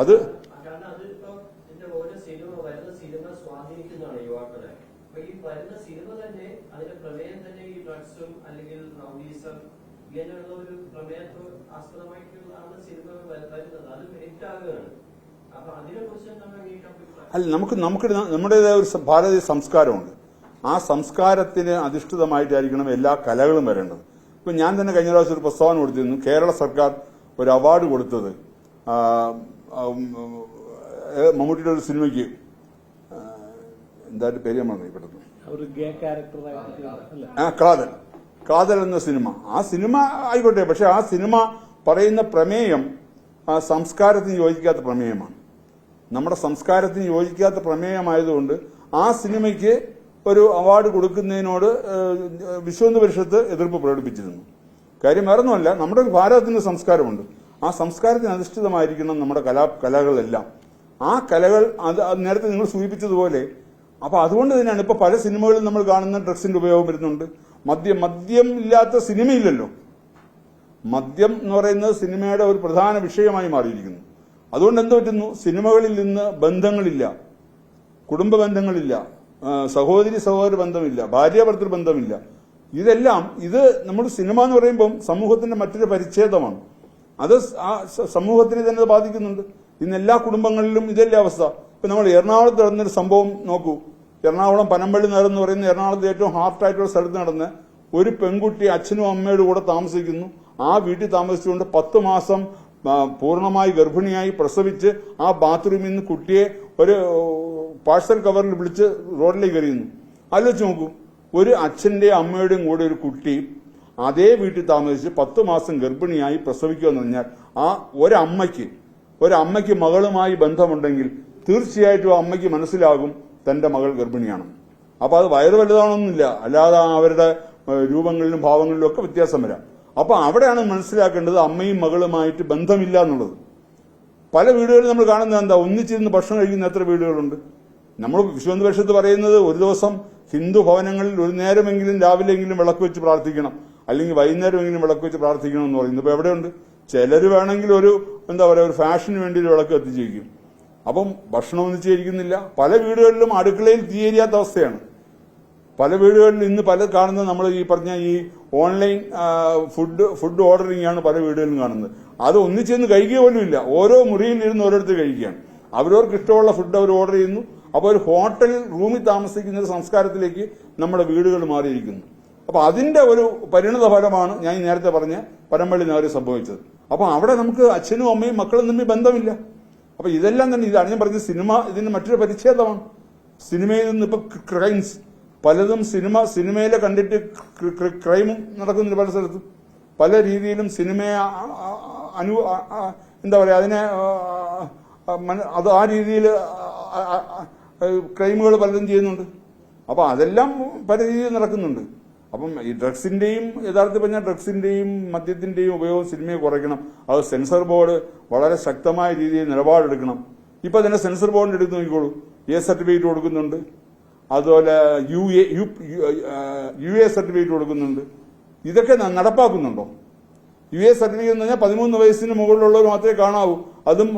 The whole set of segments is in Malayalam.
അത് ഇങ്ങനെയുള്ള ഒരു പ്രമേയത്തെ ആസ്പദമായിട്ടുള്ളതാണ് വരുന്നത്. അത് അല്ല നമുക്ക് നമുക്ക് നമ്മുടേതായ ഒരു ഭാരതീയ സംസ്കാരമുണ്ട്. ആ സംസ്കാരത്തിന് അധിഷ്ഠിതമായിട്ടായിരിക്കണം എല്ലാ കലകളും വരേണ്ടത്. ഇപ്പൊ ഞാൻ തന്നെ കഴിഞ്ഞ പ്രാവശ്യം ഒരു പ്രസ്താവന കൊടുത്തിരുന്നു. കേരള സർക്കാർ ഒരു അവാർഡ് കൊടുത്തത് മമ്മൂട്ടിയുടെ ഒരു സിനിമയ്ക്ക് എന്തായാലും പേര് നമ്മൾ പെട്ടെന്ന് ആ കാതൽ. കാതൽ എന്ന സിനിമ. ആ സിനിമ ആയിക്കോട്ടെ പക്ഷെ ആ സിനിമ പറയുന്ന പ്രമേയം സംസ്കാരത്തിന് യോജിക്കാത്ത പ്രമേയമാണ്. നമ്മുടെ സംസ്കാരത്തിന് യോജിക്കാത്ത പ്രമേയമായതുകൊണ്ട് ആ സിനിമയ്ക്ക് ഒരു അവാർഡ് കൊടുക്കുന്നതിനോട് വിശ്വന്ത് പരിഷത്ത് എതിർപ്പ് പ്രകടിപ്പിച്ചിരുന്നു. കാര്യം വേറൊന്നുമല്ല നമ്മുടെ ഭാരതത്തിന്റെ സംസ്കാരമുണ്ട്. ആ സംസ്കാരത്തിന് അധിഷ്ഠിതമായിരിക്കണം നമ്മുടെ കലാ കലകളെല്ലാം. ആ കലകൾ അത് നേരത്തെ നിങ്ങൾ സൂചിപ്പിച്ചതുപോലെ അപ്പൊ അതുകൊണ്ട് തന്നെയാണ് ഇപ്പൊ പല സിനിമകളിൽ നമ്മൾ കാണുന്ന ഡ്രഗ്സിന്റെ ഉപയോഗം വരുന്നുണ്ട്. മദ്യം മദ്യം ഇല്ലാത്ത സിനിമയില്ലല്ലോ. മദ്യം എന്ന് പറയുന്നത് സിനിമയുടെ ഒരു പ്രധാന വിഷയമായി മാറിയിരിക്കുന്നു. അതുകൊണ്ട് എന്ത് പറ്റുന്നു? സിനിമകളിൽ നിന്ന് ബന്ധങ്ങളില്ല. കുടുംബ ബന്ധങ്ങളില്ല. സഹോദരി സഹോദര ബന്ധമില്ല. ഭാര്യ ഭർത്തൃ ബന്ധമില്ല. ഇതെല്ലാം ഇത് നമ്മൾ സിനിമ എന്ന് പറയുമ്പം സമൂഹത്തിന്റെ മറ്റൊരു പരിച്ഛേദമാണ്. അത് ആ സമൂഹത്തിനെ തന്നെ ബാധിക്കുന്നുണ്ട്. ഇന്ന് എല്ലാ കുടുംബങ്ങളിലും ഇതല്ലേ അവസ്ഥ. ഇപ്പൊ നമ്മൾ എറണാകുളത്ത് നടന്നൊരു സംഭവം നോക്കൂ. എറണാകുളം പനമ്പള്ളി നേരം എന്ന് പറയുന്ന എറണാകുളത്ത് ഏറ്റവും ഹാർട്ടായിട്ടുള്ള സ്ഥലത്ത് നടന്ന് ഒരു പെൺകുട്ടി അച്ഛനും അമ്മയുടെ കൂടെ താമസിക്കുന്നു. ആ വീട്ടിൽ താമസിച്ചുകൊണ്ട് പത്ത് മാസം പൂർണമായി ഗർഭിണിയായി പ്രസവിച്ച് ആ ബാത്റൂമിൽ നിന്ന് കുട്ടിയെ ഒരു പാഴ്സൽ കവറിൽ വിളിച്ച് റോഡിലേക്ക് എറിയുന്നു. ആലോചിച്ച് നോക്കൂ. ഒരു അച്ഛന്റെയും അമ്മയുടെയും കൂടെ ഒരു കുട്ടി അതേ വീട്ടിൽ താമസിച്ച് പത്ത് മാസം ഗർഭിണിയായി പ്രസവിക്കുക എന്ന് പറഞ്ഞാൽ ആ ഒരമ്മയ്ക്ക് ഒരമ്മയ്ക്ക് മകളുമായി ബന്ധമുണ്ടെങ്കിൽ തീർച്ചയായിട്ടും ആ അമ്മയ്ക്ക് മനസ്സിലാകും തന്റെ മകൾ ഗർഭിണിയാണ്. അപ്പൊ അത് വയറ് വലുതാണൊന്നുമില്ല അല്ലാതെ അവരുടെ രൂപങ്ങളിലും ഭാവങ്ങളിലും ഒക്കെ വ്യത്യാസം വരാം. അപ്പൊ അവിടെയാണ് മനസ്സിലാക്കേണ്ടത് അമ്മയും മകളുമായിട്ട് ബന്ധമില്ല എന്നുള്ളത്. പല വീടുകളിൽ നമ്മൾ കാണുന്നത് എന്താ? ഒന്നിച്ചിരുന്ന് ഭക്ഷണം കഴിക്കുന്ന എത്ര വീടുകളുണ്ട്? നമ്മൾ വിശ്വന്ത് പക്ഷത്ത് പറയുന്നത് ഒരു ദിവസം ഹിന്ദു ഭവനങ്ങളിൽ ഒരു നേരമെങ്കിലും രാവിലെയെങ്കിലും വിളക്ക് വെച്ച് പ്രാർത്ഥിക്കണം. അല്ലെങ്കിൽ വൈകുന്നേരമെങ്കിലും വിളക്ക് വെച്ച് പ്രാർത്ഥിക്കണമെന്ന് പറയുന്നത് ഇപ്പൊ എവിടെയുണ്ട്? ചിലർ വേണമെങ്കിൽ ഒരു എന്താ പറയുക ഒരു ഫാഷന് വേണ്ടി ഒരു വിളക്ക് കത്തിച്ച് വയ്ക്കും അപ്പം ഭക്ഷണം ഒന്നിച്ചിരിക്കുന്നില്ല പല വീടുകളിലും അടുക്കളയിൽ തീയരിയാത്ത അവസ്ഥയാണ്. പല വീടുകളിലും ഇന്ന് പല കാണുന്നത് നമ്മൾ ഈ പറഞ്ഞ ഈ ഓൺലൈൻ ഫുഡ് ഫുഡ് ഓർഡറിംഗ് ആണ് പല വീടുകളിലും കാണുന്നത്. അത് ഒന്നിച്ചെന്ന് കഴിക്കുക പോലും ഇല്ല. ഓരോ മുറിയിൽ ഇരുന്ന് ഓരോരുത്തർ കഴിക്കുകയാണ്. അവരവർക്ക് ഇഷ്ടമുള്ള ഫുഡ് അവർ ഓർഡർ ചെയ്യുന്നു. അപ്പോൾ ഒരു ഹോട്ടൽ റൂമിൽ താമസിക്കുന്ന ഒരു സംസ്കാരത്തിലേക്ക് നമ്മുടെ വീടുകൾ മാറിയിരിക്കുന്നു. അപ്പൊ അതിന്റെ ഒരു പരിണിത ഫലമാണ് ഞാൻ നേരത്തെ പറഞ്ഞ പരമ്പള്ളി നഗരി സംഭവിച്ചത്. അപ്പോൾ അവിടെ നമുക്ക് അച്ഛനും അമ്മയും മക്കളും തമ്മിൽ ബന്ധമില്ല. അപ്പോൾ ഇതെല്ലാം തന്നെ ഇതാണ്. ഞാൻ പറഞ്ഞ സിനിമ ഇതിന് മറ്റൊരു പരിച്ഛേദമാണ്. സിനിമയിൽ നിന്ന് ഇപ്പൊ ക്രൈംസ്. പലതും സിനിമ സിനിമയിലെ കണ്ടിട്ട് ക്ര- ക്ര- ക്രൈമും നടക്കുന്നുണ്ട് പല സ്ഥലത്തും. പല രീതിയിലും സിനിമയെ അനു എന്താ പറയാ അതിനെ അത് ആ രീതിയിൽ ക്രൈമുകൾ പലതും ചെയ്യുന്നുണ്ട്. അപ്പോൾ അതെല്ലാം പല രീതിയിൽ നടക്കുന്നുണ്ട്. അപ്പം ഈ ഡ്രഗ്സിന്റെയും യഥാർത്ഥത്തിൽ പറഞ്ഞാൽ ഡ്രഗ്സിന്റെയും മദ്യത്തിന്റെയും ഉപയോഗം സിനിമയെ കുറയ്ക്കണം. അത് സെൻസർ ബോർഡ് വളരെ ശക്തമായ രീതിയിൽ നിലപാടെടുക്കണം. ഇപ്പൊ തന്നെ സെൻസർ ബോർഡിന്റെ എടുത്ത് നോക്കിക്കോളൂ. എ സർട്ടിഫിക്കറ്റ് കൊടുക്കുന്നുണ്ട്. അതുപോലെ U A U A certificate കൊടുക്കുന്നുണ്ട്. ഇതൊക്കെ നടപ്പാക്കുന്നുണ്ടോ? യു എ സർട്ടിഫിക്കറ്റ് എന്ന് പറഞ്ഞാൽ പതിമൂന്ന് വയസ്സിന് മുകളിലുള്ളവർ മാത്രമേ കാണാവൂ. അതും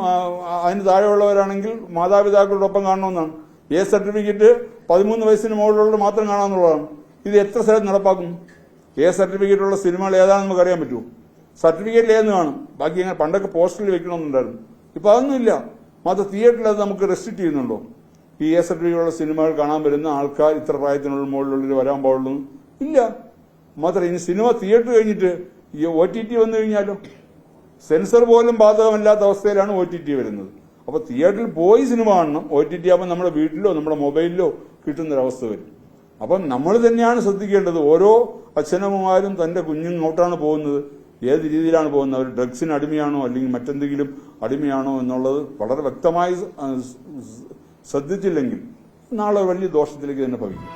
അതിന് താഴെയുള്ളവരാണെങ്കിൽ മാതാപിതാക്കളോടൊപ്പം കാണണമെന്നാണ്. എ സർട്ടിഫിക്കറ്റ് പതിമൂന്ന് വയസ്സിന് മുകളിലുള്ളവർ മാത്രം കാണാമെന്നുള്ളതാണ് ഇത് എത്ര സ്ഥലത്ത് നടപ്പാക്കും? എ സർട്ടിഫിക്കറ്റ് ഉള്ള സിനിമകൾ ഏതാണെന്ന് നമുക്ക് അറിയാൻ പറ്റുമോ? സർട്ടിഫിക്കറ്റിൽ ഏതെന്ന് കാണും. ബാക്കി അങ്ങനെ പണ്ടൊക്കെ പോസ്റ്ററിൽ വെക്കണമെന്നുണ്ടായിരുന്നു. ഇപ്പൊ അതൊന്നുമില്ല മാത്രം തിയേറ്ററിൽ അത് നമുക്ക് റെസ്ട്രിക്ട് ചെയ്യുന്നുണ്ടോ? ഈ എ സർട്ടിഫിക്കറ്റുള്ള സിനിമകൾ കാണാൻ വരുന്ന ആൾക്കാർ ഇത്ര പ്രായത്തിനുള്ള മുകളിലുള്ളിൽ വരാൻ പാടുള്ളൂ? ഇല്ല. മാത്രം ഇനി സിനിമ തിയേറ്റർ കഴിഞ്ഞിട്ട് ഈ ഒ ടി ടി വന്നു കഴിഞ്ഞാലോ? സെൻസർ പോലും ബാധകമല്ലാത്ത അവസ്ഥയിലാണ് ഒ ടി ടി വരുന്നത്. അപ്പോൾ തിയേറ്ററിൽ പോയി സിനിമ കാണണം. ഒ ടി ടി ആകുമ്പോൾ നമ്മുടെ വീട്ടിലോ നമ്മുടെ മൊബൈലിലോ കിട്ടുന്നൊരവസ്ഥ വരും. അപ്പം നമ്മൾ തന്നെയാണ് ശ്രദ്ധിക്കേണ്ടത്. ഓരോ അച്ഛനമ്മമാരും തന്റെ കുഞ്ഞുങ്ങോട്ടാണ് പോകുന്നത്. ഏത് രീതിയിലാണ് പോകുന്നത്? അവർ ഡ്രഗ്സിന് അടിമയാണോ അല്ലെങ്കിൽ മറ്റെന്തെങ്കിലും അടിമയാണോ എന്നുള്ളത് വളരെ വ്യക്തമായി ശ്രദ്ധിച്ചില്ലെങ്കിൽ നാളെ വലിയ ദോഷത്തിലേക്ക് തന്നെ ഭവിക്കും.